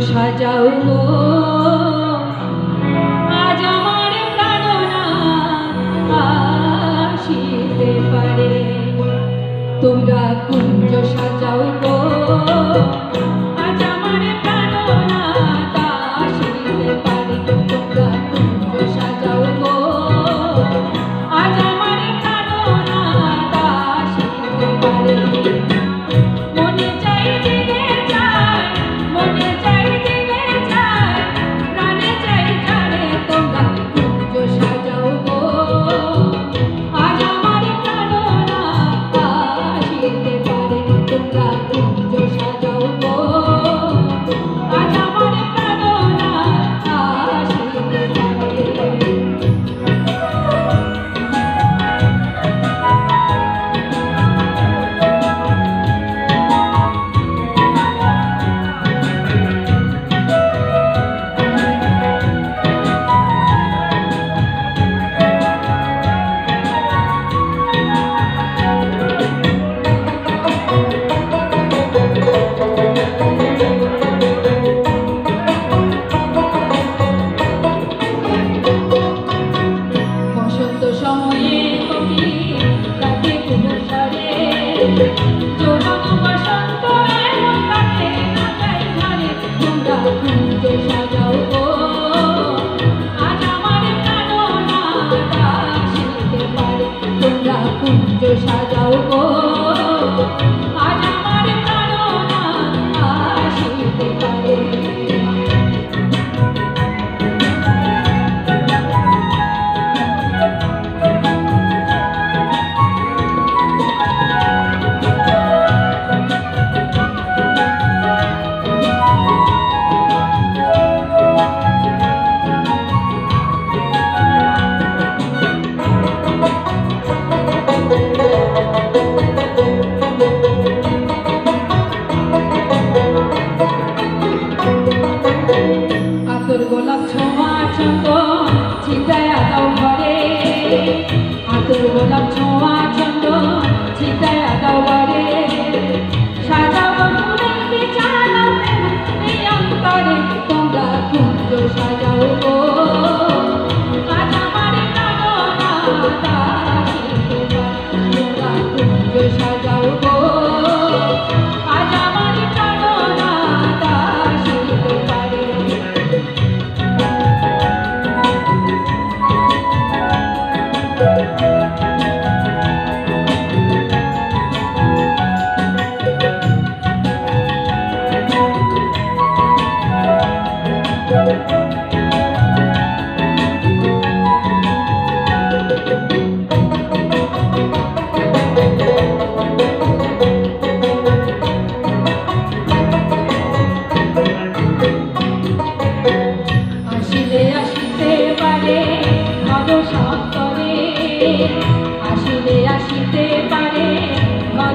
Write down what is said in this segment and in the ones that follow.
সাজাও গো তোমরা কুঞ্জ সাজাও গো। ছোঁয়া চন্দন চিতায় আদাও ঘরে। হাতের গোলাপ ছোঁয়া চন্দন চিতায় আদাও ঘরে।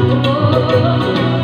oh,